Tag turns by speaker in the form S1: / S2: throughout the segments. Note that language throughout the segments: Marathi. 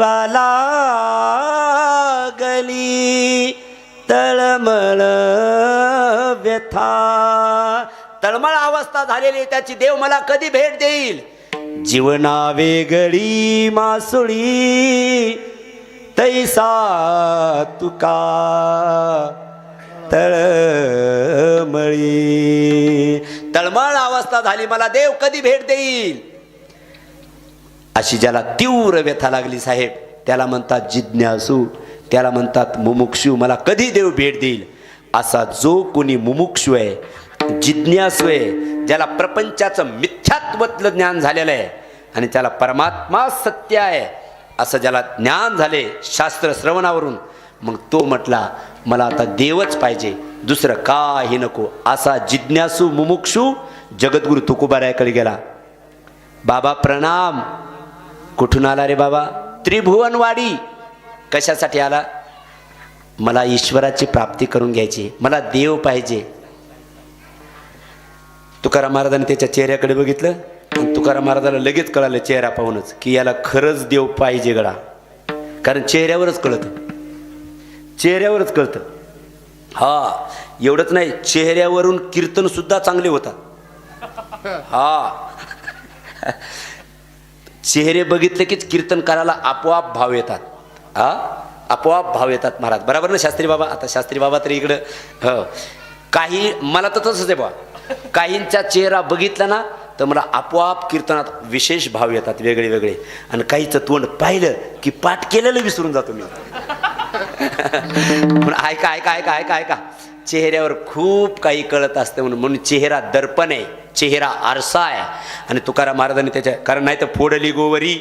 S1: जीवाला गली तळमळ व्यथा. तळमळ अवस्था झालेली त्याची देव मला कधी भेट देईल? जीवना वेगळी मासुळी तैसा तुका तळमळी. तळमळ अवस्था झाली मला देव कधी भेट देईल? अशी ज्याला तीव्र व्यथा लागली साहेब त्याला म्हणतात जिज्ञासू त्याला म्हणतात मुमुक्षू मला कधी देव भेट देईल? असा जो कोणी मुमुक्षू आहे जिज्ञासू आहे ज्याला प्रपंचाचं मिथ्यात्वतलं ज्ञान झालेलं आहे आणि त्याला परमात्मा सत्य आहे असं ज्याला ज्ञान झाले शास्त्र श्रवणावरून मग तो म्हटला मला आता देवच पाहिजे दुसरं काही नको. असा जिज्ञासू मुमुक्षू जगद्गुरु तुकोबारायाकडे गेला. बाबा प्रणाम. कुठून आला रे बाबा? त्रिभुवनवाडी. कशासाठी आला? मला ईश्वराची प्राप्ती करून घ्यायची. मला देव पाहिजे. तुकाराम महाराजांनी त्याच्या चेहऱ्याकडे बघितलं आणि तुकाराम महाराजाला लगेच कळालं चेहरा पाहूनच की याला खरंच देव पाहिजे गडा. कारण चेहऱ्यावरच कळतं. चेहऱ्यावरच कळतं. हा एवढंच नाही चेहऱ्यावरून कीर्तन सुद्धा चांगले होतात. हा. चेहरे बघितले कीच कीर्तन करायला आपोआप भाव येतात. हा आपोआप भाव येतात महाराज. बरोबर ना शास्त्री बाबा? आता शास्त्री बाबा तरी इकडं ह. काही मला तर तसंच आहे बा. काहींचा चेहरा बघितला ना तर मला आपोआप कीर्तनात विशेष भाव येतात वेगळे वेगळे. आणि काहीचं तोंड पाहिलं की पाठ केलेलं विसरून जातो मी. ऐका ऐका ऐका ऐका ऐका. चेहऱ्यावर खूप काही कळत असतं म्हणून म्हणून चेहरा दर्पण आहे चेहरा आरसा आहे. आणि तुकाराम महाराजांनी त्याच्या कारण नाही तर फोडली गोवरी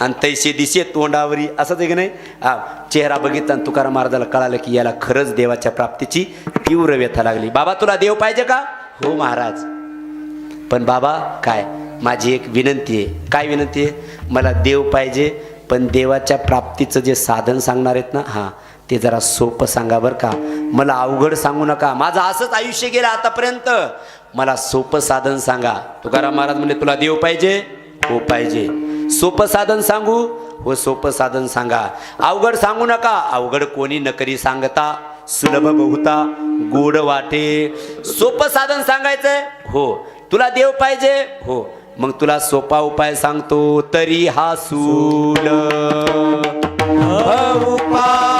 S1: आणि तैसे दिसे तोंडावरी असंच आहे की नाही? हा चेहरा बघितला आणि तुकाराम महाराजाला कळालं की याला खरंच देवाच्या प्राप्तीची तीव्र व्यथा लागली. बाबा तुला देव पाहिजे का? हो महाराज. पण बाबा काय? माझी एक विनंती आहे. काय विनंती आहे? मला देव पाहिजे पण देवाच्या प्राप्तीचं जे साधन सांगणार आहेत ना हां ते जरा सोपं सांगा बरं का. मला अवघड सांगू नका. माझं असंच आयुष्य गेलं आतापर्यंत. मला सोपं साधन सांगा. तुकाराम महाराज म्हणले तुला देव पाहिजे हो पाहिजे. सोपं साधन सांगू हो सोपं साधन सांगा. अवघड सांगू नका. अवघड कोणी नकरी सांगता सुलभ बहुता गोड वाटे. सोपं साधन सांगायचंय हो. तुला देव पाहिजे हो. मग तुला सोपा उपाय सांगतो तरी हा सूल
S2: उपाय.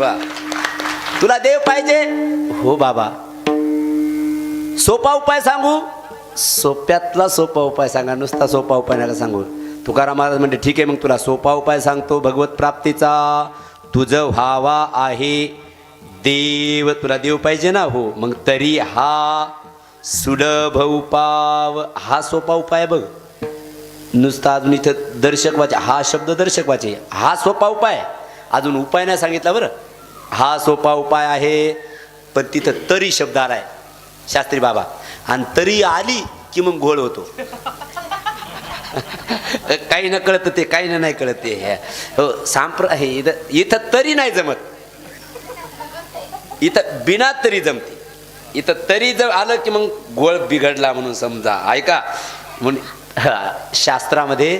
S2: वा
S1: तुला देव पाहिजे? हो बाबा. सोपा उपाय सांगू? सोप्यातला सोपा उपाय सांगा नुसता सोपा उपाय नका सांगू. तुकाराम महाराज म्हणते ठीक आहे मग तुला सोपा उपाय सांगतो भगवत प्राप्तीचा. तुझ व्हावा आहे. देव तुला देव पाहिजे ना हो. मग तरी हा सुलभ उपाव हा सोपा उपाय बघ. नुसता अजून इथं दर्शक वाचे हा शब्द दर्शक वाचे. हा सोपा उपाय. अजून उपाय नाही सांगितला बरं. हा सोपा उपाय आहे पण तिथं तरी शब्द आलाय शास्त्री बाबा आणि तरी आली की मग घोळ होतो. काही न कळत ते काही ना नाही कळत ते. हो सांप्र हे इथं इथं तरी नाही जमत. इथं बिना तरी जमते. इथं तरी जर आलं की मग गोळ बिघडला म्हणून समजा. ऐका म्हणून हा, शास्त्रामध्ये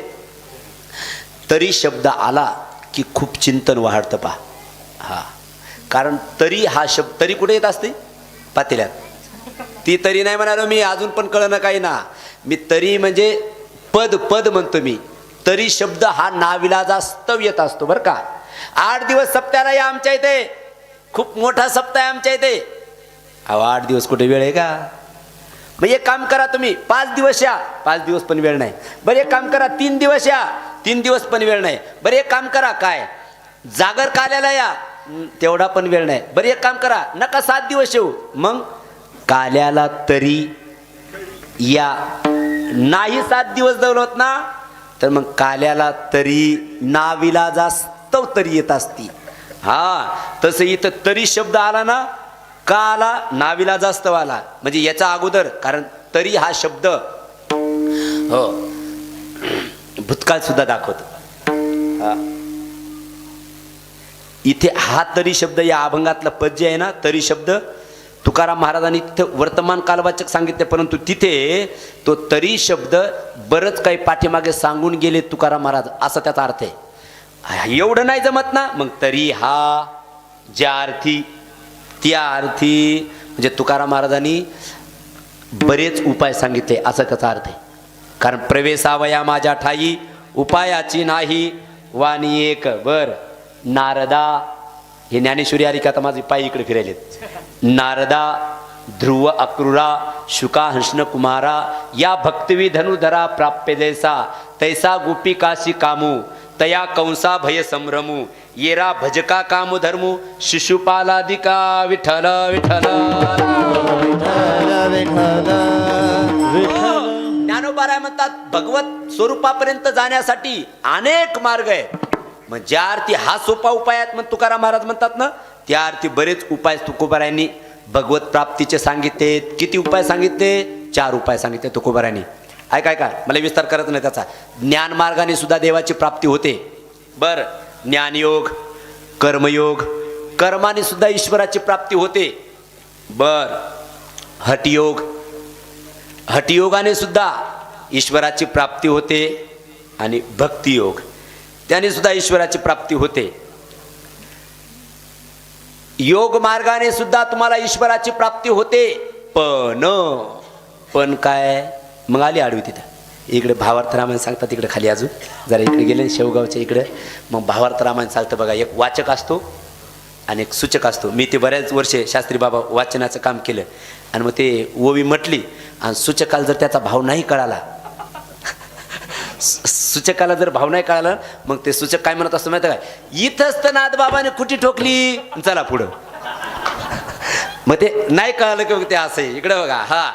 S1: तरी शब्द आला की खूप चिंतन वाढतं पहा. हा. कारण तरी हा शब्द तरी कुठे येत असते? पातेल्यात. ती तरी नाही म्हणालो मी अजून पण कळणं काही ना. मी तरी म्हणजे पद पद म्हणतो मी. तरी शब्द हा नाविलाजास्तव येत असतो बरं का. आठ दिवस सप्त्याला या आमच्या इथे. खूप मोठा सप्ताह आहे आमच्या इथे. अहो आठ दिवस कुठे वेळ आहे का? मग एक काम करा तुम्ही पाच दिवस या. पाच दिवस पण वेळ नाही. बरं एक काम करा तीन दिवस या. तीन दिवस पण वेळ नाही. बरं एक काम करा काय? जागर काल्याला या. तेवढा पण वेळ नाही. बरं एक काम करा. नका सात दिवस येऊ. मग काल्याला तरी या नाही सात दिवस दौलत ना तर मग काल्याला तरी नाविला जास्त तरी येत असती. हा तसं इथं तरी शब्द आला ना का आला नाविला जास्त आला. म्हणजे याचा अगोदर कारण तरी हा शब्द हो भूतकाळ सुद्धा दाखवतो. हा. इथे हा तरी शब्द या अभंगातला पद जे आहे ना तरी शब्द. तुकाराम महाराजांनी तिथे वर्तमान कालवाचक सांगितले परंतु तिथे तो तरी शब्द बरंच काही पाठीमागे सांगून गेले तुकाराम महाराज असा त्याचा अर्थ आहे. एवढं नाही जमत ना मग तरी हा ज्या अर्थी त्या अर्थी म्हणजे तुकाराम महाराजांनी बरेच उपाय सांगितले असा त्याचा अर्थ आहे. कारण प्रवेशावया माझ्या ठाई उपायाची नाही वाणी एक बर. नारदा हे ज्ञानेश्वरी आता माझे पायी इकडे फिरायलेत. नारदा ध्रुव अक्रूरा शुका हंसन कुमारा या भक्तवी धनुधरा प्राप्य जैसा तैसा गोपिकाशी कामू तया कंसा भय संभ्रमू येरा भजका कामू धर्मू शिशुपालादिका विठ्ठल. विठ्ठल. ज्ञानोबाराय म्हणतात भगवत स्वरूपापर्यंत जाण्यासाठी अनेक मार्ग आहेत. मग ज्या अर्थी हा सोपा उपाय आहेत मग तुकाराम महाराज म्हणतात ना त्या अर्थी बरेच उपाय तुकोबारायांनी भगवत प्राप्तीचे सांगितले किती उपाय सांगितले? चार उपाय सांगितले तुकोबारायांनी. ऐका ऐका मला विस्तार करत नाही त्याचा. ज्ञान मार्गाने सुद्धा देवाची प्राप्ती होते. बर ज्ञानयोग कर्मयोग कर्माने सुद्धा ईश्वराची प्राप्ती होते. बर हटयोग हटयोगाने सुद्धा ईश्वराची प्राप्ती होते आणि भक्तियोग. त्याने सुद्धा ईश्वराची प्राप्ती होते. योग मार्गाने सुद्धा तुम्हाला ईश्वराची प्राप्ती होते. पण पण काय? मग आली आडवी तिथं. इकडे भावार्थ रामायण सांगतात तिकडे खाली अजून. जरा इकडे गेले शेवगावच्या इकडे. मग भावार्थ रामायण सांगतं बघा एक वाचक असतो आणि एक सूचक असतो. मी ते बऱ्याच वर्षे शास्त्री बाबा वाचनाचं काम केलं. आणि मग ते ओवी म्हटली आणि सूचकाला जर त्याचा भाव नाही कळाला सूचकाला जर भाव नाही कळाला मग ते सूचक काय म्हणत असतो माहिती आहे काय इथंच तर नाथ बाबाने कुठी ठोकली चला पुढं मग ते नाही कळालं की ते असं इकडं बघा हा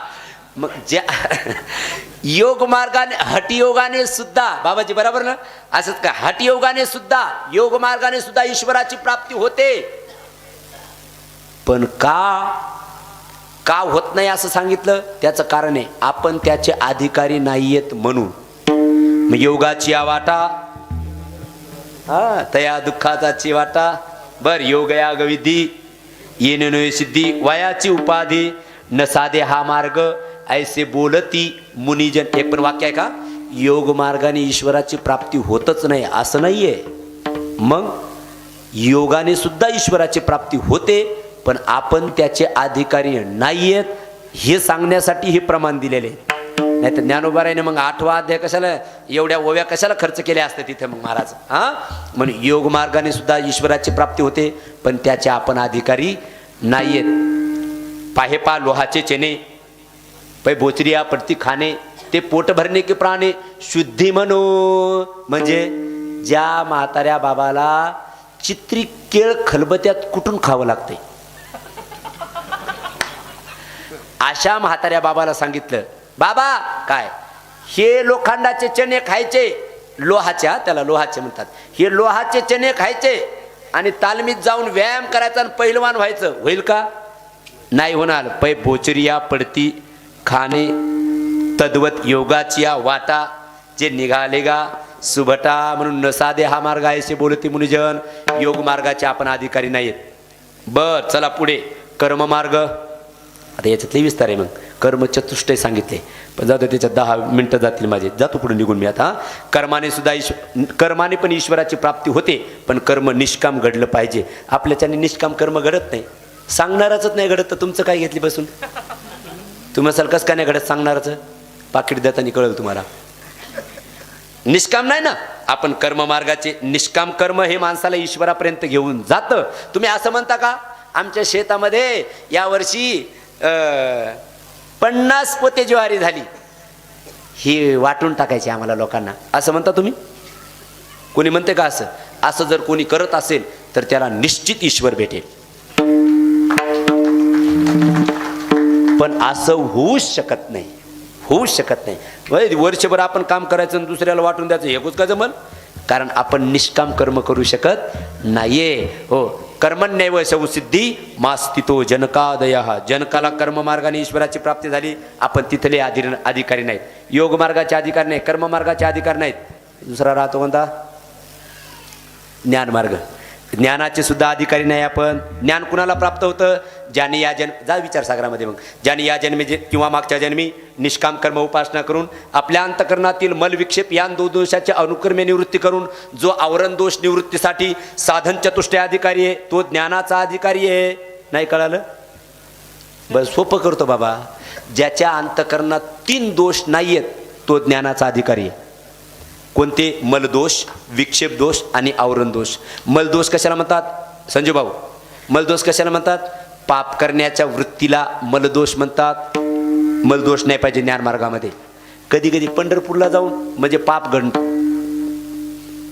S1: मग ज्या योग मार्गाने हटयोगाने सुद्धा बाबाजी बरोबर ना असंच का हटयोगाने सुद्धा योग मार्गाने सुद्धा ईश्वराची प्राप्ती होते पण का का होत नाही असं सांगितलं त्याचं कारण आहे आपण त्याचे अधिकारी नाहीयेत म्हणून मग योगाची वाटा. हा तया दुःखाचा वाटा. बर योग या गविधी येणे सिद्धी वयाची उपाधी न साधे हा मार्ग ऐसे बोलती मुनिजन. एक पण वाक्य आहे का? योग मार्गाने ईश्वराची प्राप्ती होतच नाही असं नाहीये. मग योगाने सुद्धा ईश्वराची प्राप्ती होते पण आपण त्याचे अधिकारी नाहीयेत हे सांगण्यासाठी हे प्रमाण दिलेले. आहे. नाही तर ज्ञानोबारायने मग आठवा अध्याय कशाला? एवढ्या ओव्या कशाला खर्च केल्या असते तिथे मग महाराज? हा? म्हणून योग मार्गाने सुद्धा ईश्वराची प्राप्ती होते पण त्याचे आपण अधिकारी नाहीयेत. पाहे पा लोहाचे चेने पै बोचरिया पडती खाणे ते पोट भरणे की प्राणे? शुद्धी म्हणू. म्हणजे ज्या म्हाताऱ्या बाबाला चित्री केळ खलबत्यात कुठून खावं लागते अशा म्हाताऱ्या बाबाला सांगितलं बाबा काय? हे लोखंडाचे चणे खायचे. लोहाच्या त्याला लोहाचे म्हणतात. हे लोहाचे चणे खायचे आणि तालमीत जाऊन व्यायाम करायचा आणि पहिलवान व्हायचं. होईल का? नाही होणार. पै भोचरिया पडती खाणे तद्वत योगाचिया वाटा जे निघाले गा सुभटा म्हणून नसादे हा मार्ग आहे असे बोलते मुनिजन. योग मार्गाचे आपण अधिकारी नाहीत. बर चला पुढे. कर्म मार्ग आता याच्यातले विस्तार आहे मग. कर्म चतुष्टय सांगितले. पण जातो त्याच्यात दहा मिनटं जातील माझे. जातो पुढे निघून मी आता. कर्माने सुद्धा ईश्व कर्माने पण ईश्वराची प्राप्ती होते पण कर्म निष्काम घडलं पाहिजे. आपल्याच्याने निष्काम कर्म घडत नाही. सांगणारच नाही घडत तर तुमचं काय घेतली बसून? तुम्ही असाल कसं काय नाही घडत सांगणारच? पाकिट देताना कळलं तुम्हाला. निष्काम नाही ना? आपण कर्म मार्गाचे निष्काम कर्म हे माणसाला ईश्वरापर्यंत घेऊन जातं. तुम्ही असं म्हणता का? आमच्या शेतामध्ये यावर्षी पन्नास पोते ज्वारी झाली. ही वाटून टाकायची आम्हाला लोकांना. असं म्हणता तुम्ही? कोणी म्हणते का असं? असं जर कोणी करत असेल तर त्याला निश्चित ईश्वर भेटेल. पण असं होऊच शकत नाही. होऊच शकत नाही. वर्षभर आपण काम करायचं आणि दुसऱ्याला वाटून द्यायचं हे का जमल कारण आपण निष्काम कर्म करू शकत नाहीये. हो कर्मण्यव सिद्धी मास्तितो जनकादय. जनकाला कर्म मार्गाने ईश्वराची प्राप्ती झाली. आपण तिथले आधी अधिकारी नाहीत. योग मार्गाचे अधिकार नाही कर्म मार्गाचे अधिकार नाहीत. दुसरा राहतो कोणता? ज्ञानमार्ग. ज्ञानाचे सुद्धा अधिकारी नाही आपण. ज्ञान कुणाला प्राप्त होतं? ज्याने या जन्म जा विचारसागरामध्ये मग. ज्याने या जन्मी जे किंवा मागच्या जन्मी निष्काम कर्म उपासना करून आपल्या अंतकरणातील मलविक्षेप या दो दोषाचे अनुक्रमे निवृत्ती करून जो आवरण दोष निवृत्तीसाठी साधन चतुष्टय अधिकारी आहे तो ज्ञानाचा अधिकारी आहे. नाही कळालं? बरं सोपं करतो बाबा. ज्याच्या अंतकरणात तीन दोष नाही आहेत तो ज्ञानाचा अधिकारी आहे. कोणते मलदोष विक्षेप दोष आणि आवरण दोष मलदोष कशाला म्हणतात? संजय भाऊ मलदोष कशाला म्हणतात? पाप करण्याच्या वृत्तीला मलदोष म्हणतात. मलदोष नाही पाहिजे ज्ञानमार्गामध्ये कधी कधी पंढरपूरला जाऊन म्हणजे पाप घड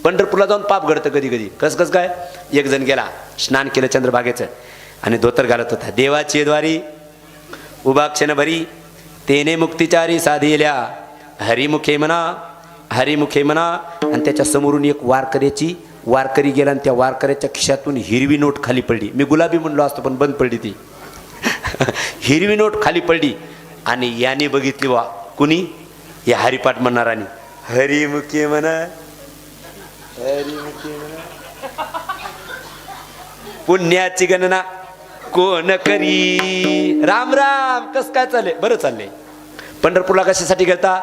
S1: पंढरपूरला जाऊन पाप घडतं कधी कधी कस कस काय? एक जण गेला स्नान केलं चंद्रभागेचं आणि धोतर घालत होता. देवाची द्वारी उभा क्षणभरी तेने मुक्तिचारी साधिल्या. हरिमुखे म्हणा हरिमुखे म्हणा आणि त्याच्या समोरून एक वारकऱ्याची वारकरी गेला आणि त्या वारकऱ्याच्या खिशातून हिरवी नोट खाली पडली. मी गुलाबी म्हणलो असतो पण बंद पडली ती. हिरवी नोट खाली पडली. आणि याने बघितली वा कुणी? या हरिपाठ म्हणणारानी हरिमुखे म्हणा. हरिमुखे म्हणा. पुण्याची गणना कोण करी? राम राम कस काय चालले बरं चाललंय. पंढरपूरला कशासाठी गेलता?